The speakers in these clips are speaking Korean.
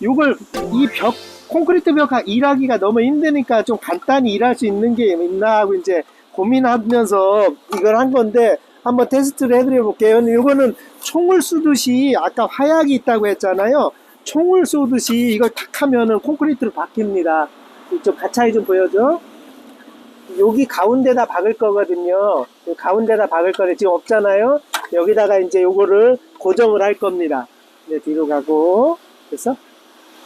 이걸 이 벽 콘크리트 벽 일하기가 너무 힘드니까 좀 간단히 일할 수 있는 게 있나 하고 이제 고민하면서 이걸 한 건데 한번 테스트를 해드려 볼게요. 이거는 총을 쏘듯이 아까 화약이 있다고 했잖아요. 총을 쏘듯이 이걸 탁 하면은 콘크리트로 바뀝니다. 좀 가차이 좀 보여줘. 여기 가운데다 박을 거거든요. 이 가운데다 박을 거데 지금 없잖아요. 여기다가 이제 요거를 고정을 할 겁니다. 네, 뒤로 가고. 됐어?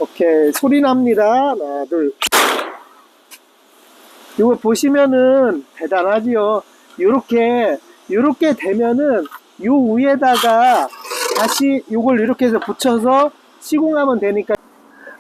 오케이. 소리 납니다. 하나, 둘. 이거 보시면은 대단하지요. 요렇게, 요렇게 되면은 요 위에다가 다시 요걸 이렇게 해서 붙여서 시공하면 되니까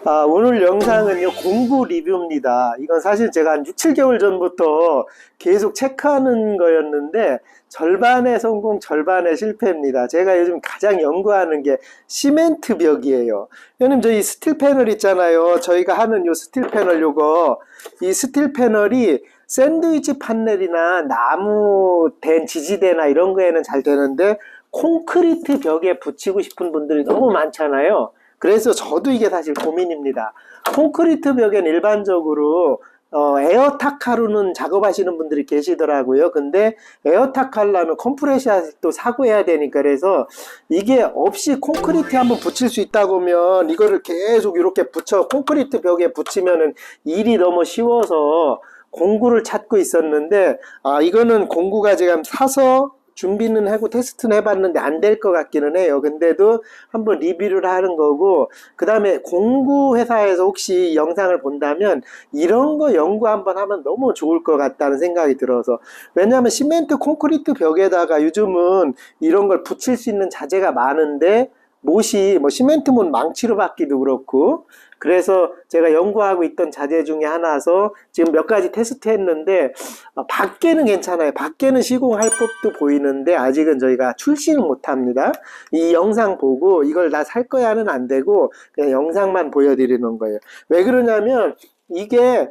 아, 오늘 영상은요, 공구 리뷰입니다. 이건 사실 제가 한 6, 7개월 전부터 계속 체크하는 거였는데, 절반의 성공, 절반의 실패입니다. 제가 요즘 가장 연구하는 게 시멘트 벽이에요. 형님, 저희 스틸 패널 있잖아요. 저희가 하는 요 스틸 패널 요거, 이 스틸 패널이 샌드위치 판넬이나 나무 된 지지대나 이런 거에는 잘 되는데, 콘크리트 벽에 붙이고 싶은 분들이 너무 많잖아요. 그래서 저도 이게 사실 고민입니다. 콘크리트 벽엔 일반적으로 어, 에어타카로는 작업하시는 분들이 계시더라고요. 근데 에어타카 하려면 컴프레셔도 사고 해야 되니까 그래서 이게 없이 콘크리트 한번 붙일 수 있다고 하면 이거를 계속 이렇게 붙여 콘크리트 벽에 붙이면은 일이 너무 쉬워서 공구를 찾고 있었는데 아 이거는 공구가 지금 사서 준비는 하고 테스트는 해봤는데 안 될 것 같기는 해요. 근데도 한번 리뷰를 하는 거고, 그 다음에 공구 회사에서 혹시 영상을 본다면 이런 거 연구 한번 하면 너무 좋을 것 같다는 생각이 들어서. 왜냐하면 시멘트 콘크리트 벽에다가 요즘은 이런 걸 붙일 수 있는 자재가 많은데, 못이 뭐 시멘트문 망치로 받기도 그렇고 그래서 제가 연구하고 있던 자재 중에 하나서 지금 몇 가지 테스트 했는데 어, 밖에는 괜찮아요. 밖에는 시공할 법도 보이는데 아직은 저희가 출시는 못합니다. 이 영상 보고 이걸 나 살 거야는 안 되고 그냥 영상만 보여드리는 거예요. 왜 그러냐면 이게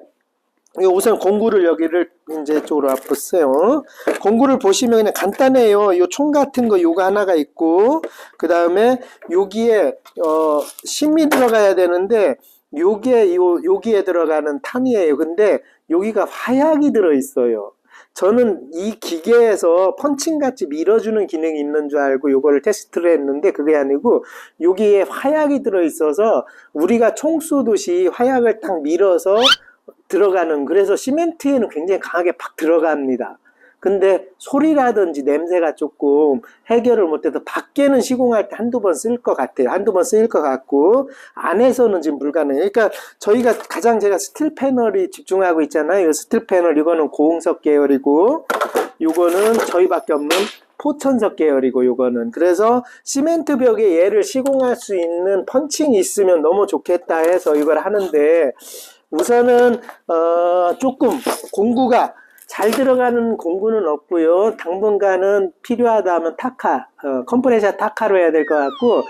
우선 공구를 여기를 이제 쪽으로 앞으세요. 공구를 보시면 그냥 간단해요. 요 총 같은 거 요거 하나가 있고 그 다음에 여기에 어 심이 들어가야 되는데 요게 요 여기에 들어가는 탄이에요. 근데 여기가 화약이 들어 있어요. 저는 이 기계에서 펀칭같이 밀어주는 기능이 있는 줄 알고 요거를 테스트를 했는데 그게 아니고 여기에 화약이 들어 있어서 우리가 총 쏘듯이 화약을 딱 밀어서 들어가는 그래서 시멘트에는 굉장히 강하게 팍 들어갑니다. 근데 소리라든지 냄새가 조금 해결을 못해서 밖에는 시공할 때 한두 번 쓸 것 같아요. 한두 번 쓰일 것 같고 안에서는 지금 불가능해요. 그러니까 저희가 가장 제가 스틸 패널이 집중하고 있잖아요. 이 스틸 패널 이거는 고응석 계열이고 이거는 저희밖에 없는 포천석 계열이고 요거는 그래서 시멘트 벽에 얘를 시공할 수 있는 펀칭이 있으면 너무 좋겠다 해서 이걸 하는데 우선은 어, 조금 공구가 잘 들어가는 공구는 없고요. 당분간은 필요하다 하면 타카, 어, 컴프레셔 타카로 해야 될 것 같고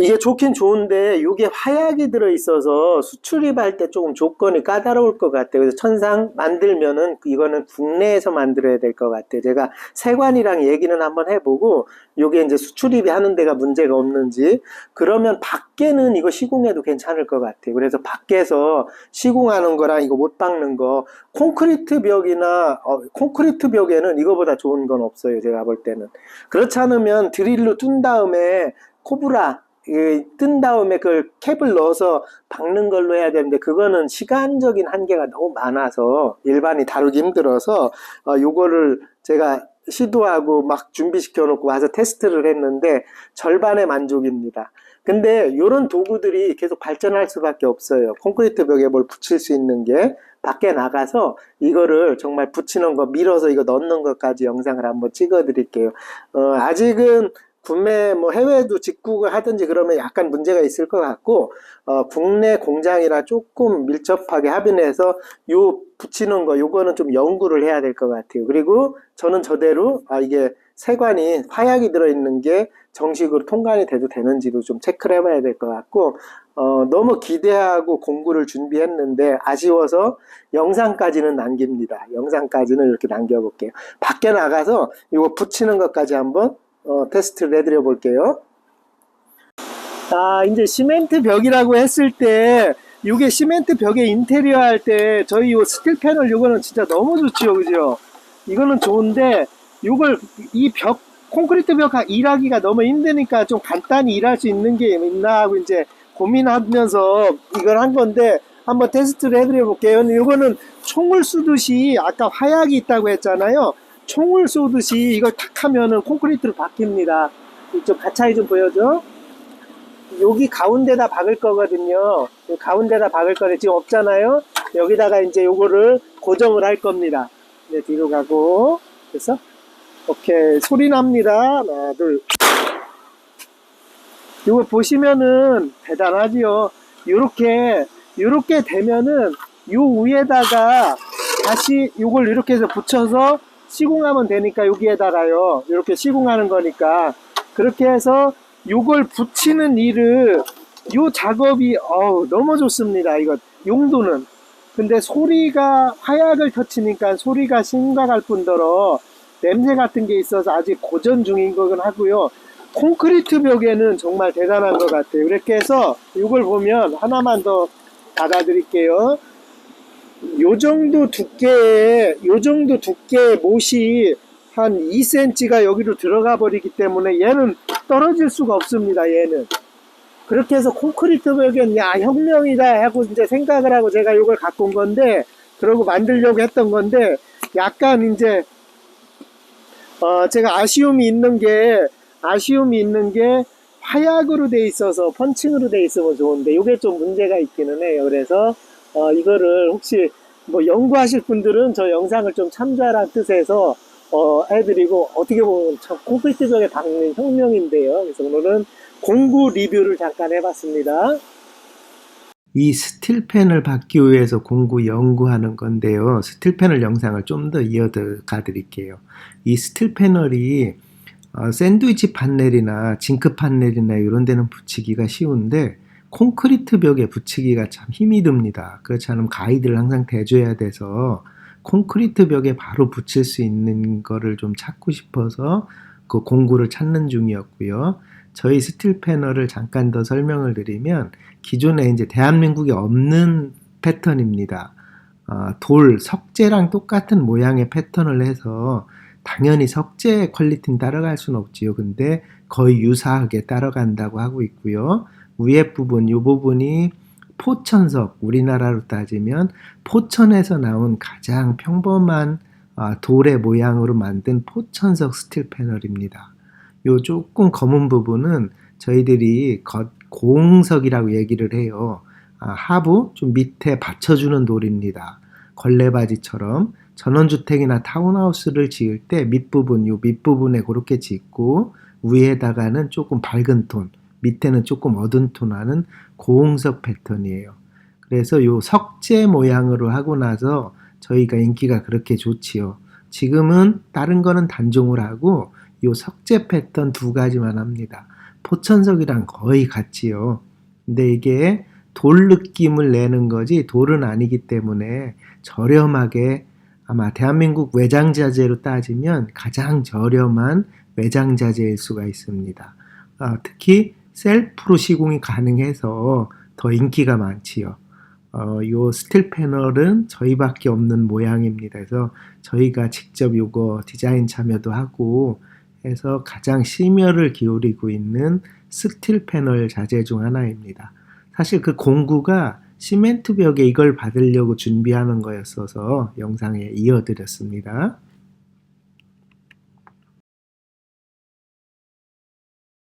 이게 좋긴 좋은데 이게 화약이 들어 있어서 수출입할 때 조금 조건이 까다로울 것 같아요. 그래서 천상 만들면은 이거는 국내에서 만들어야 될 것 같아요. 제가 세관이랑 얘기는 한번 해보고 이게 이제 수출입이 하는 데가 문제가 없는지 그러면 밖에는 이거 시공해도 괜찮을 것 같아요. 그래서 밖에서 시공하는 거랑 이거 못 박는 거 콘크리트 벽이나 어, 콘크리트 벽에는 이거보다 좋은 건 없어요. 제가 볼 때는 그렇지 않으면 드릴로 둔 다음에 코브라 이, 뜬 다음에 그걸 캡을 넣어서 박는 걸로 해야 되는데 그거는 시간적인 한계가 너무 많아서 일반이 다루기 힘들어서 어, 요거를 제가 시도하고 막 준비시켜 놓고 와서 테스트를 했는데 절반의 만족입니다. 근데 이런 도구들이 계속 발전할 수밖에 없어요. 콘크리트 벽에 뭘 붙일 수 있는 게 밖에 나가서 이거를 정말 붙이는 거 밀어서 이거 넣는 것까지 영상을 한번 찍어 드릴게요. 어, 아직은 국내 뭐 해외도 직구를 하든지 그러면 약간 문제가 있을 것 같고 어, 국내 공장이라 조금 밀접하게 합의해서 요 붙이는 거 요거는 좀 연구를 해야 될 것 같아요. 그리고 저는 저대로 아 이게 세관이 화약이 들어있는 게 정식으로 통관이 돼도 되는지도 좀 체크를 해봐야 될 것 같고 어, 너무 기대하고 공구를 준비했는데 아쉬워서 영상까지는 남깁니다. 영상까지는 이렇게 남겨볼게요. 밖에 나가서 이거 붙이는 것까지 한번 어, 테스트를 해드려 볼게요. 아, 이제 시멘트 벽이라고 했을 때, 이게 시멘트 벽에 인테리어 할 때, 저희 요 스틸 패널 요거는 진짜 너무 좋지요, 그죠? 이거는 좋은데, 요걸, 이 벽, 콘크리트 벽 일하기가 너무 힘드니까 좀 간단히 일할 수 있는 게 있나 하고 이제 고민하면서 이걸 한 건데, 한번 테스트를 해드려 볼게요. 요거는 총을 쏘듯이, 아까 화약이 있다고 했잖아요. 총을 쏘듯이 이걸 탁 하면은 콘크리트로 바뀝니다. 좀 가차이 좀 보여줘. 여기 가운데다 박을 거거든요. 요 가운데다 박을 거를 지금 없잖아요. 여기다가 이제 요거를 고정을 할 겁니다. 네, 뒤로 가고. 됐어? 오케이. 소리 납니다. 하나, 둘. 요거 보시면은 대단하지요. 요렇게, 요렇게 되면은 요 위에다가 다시 요걸 이렇게 해서 붙여서 시공하면 되니까 여기에다가요. 이렇게 시공하는 거니까. 그렇게 해서 요걸 붙이는 일을 요 작업이 어우 너무 좋습니다 이거 용도는. 근데 소리가 화약을 터치니까 소리가 심각할 뿐더러 냄새 같은 게 있어서 아직 고전 중인 거긴 하고요. 콘크리트 벽에는 정말 대단한 것 같아요. 이렇게 해서 이걸 보면 하나만 더 받아드릴게요 요 정도 두께의 요 정도 두께의 못이 한 2cm가 여기로 들어가 버리기 때문에 얘는 떨어질 수가 없습니다. 얘는 그렇게 해서 콘크리트 벽은 야 혁명이다 하고 이제 생각을 하고 제가 이걸 갖고 온 건데 그러고 만들려고 했던 건데 약간 이제 어 제가 아쉬움이 있는 게 아쉬움이 있는 게 화약으로 돼 있어서 펀칭으로 돼 있으면 좋은데 이게 좀 문제가 있기는 해요. 그래서 어 이거를 혹시 뭐 연구하실 분들은 저 영상을 좀 참조하라는 뜻에서 어, 해드리고 어떻게 보면 참 벽에 박는 혁명인데요. 그래서 오늘은 공구 리뷰를 잠깐 해봤습니다. 이 스틸펜을 받기 위해서 공구 연구하는 건데요. 스틸펜을 영상을 좀 더 이어가 드릴게요. 이 스틸패널이 어, 샌드위치 판넬이나 징크 판넬이나 이런 데는 붙이기가 쉬운데 콘크리트 벽에 붙이기가 참 힘이 듭니다. 그렇지 않으면 가이드를 항상 대줘야 돼서 콘크리트 벽에 바로 붙일 수 있는 거를 좀 찾고 싶어서 그 공구를 찾는 중이었고요. 저희 스틸 패널을 잠깐 더 설명을 드리면 기존에 이제 대한민국에 없는 패턴입니다. 어, 돌, 석재랑 똑같은 모양의 패턴을 해서 당연히 석재 퀄리티는 따라갈 수는 없지요. 근데 거의 유사하게 따라간다고 하고 있고요. 위에 부분, 이 부분이 포천석, 우리나라로 따지면 포천에서 나온 가장 평범한 아, 돌의 모양으로 만든 포천석 스틸 패널입니다. 요 조금 검은 부분은 저희들이 고홍석이라고 얘기를 해요. 아, 하부 좀 밑에 받쳐주는 돌입니다. 걸레바지처럼 전원주택이나 타운하우스를 지을 때 밑부분, 요 밑부분에 그렇게 짓고 위에다가는 조금 밝은 톤, 밑에는 조금 어두운 톤하는 고홍석 패턴이에요. 그래서 요 석재 모양으로 하고 나서 저희가 인기가 그렇게 좋지요. 지금은 다른 거는 단종을 하고 요 석재 패턴 두 가지만 합니다. 포천석이랑 거의 같지요. 근데 이게 돌 느낌을 내는 거지 돌은 아니기 때문에 저렴하게 아마 대한민국 외장자재로 따지면 가장 저렴한 외장자재일 수가 있습니다. 아, 특히 셀프로 시공이 가능해서 더 인기가 많지요. 어, 요 스틸 패널은 저희밖에 없는 모양입니다. 그래서 저희가 직접 요거 디자인 참여도 하고 해서 가장 심혈을 기울이고 있는 스틸 패널 자재 중 하나입니다. 사실 그 공구가 시멘트 벽에 이걸 받으려고 준비하는 거였어서 영상에 이어드렸습니다.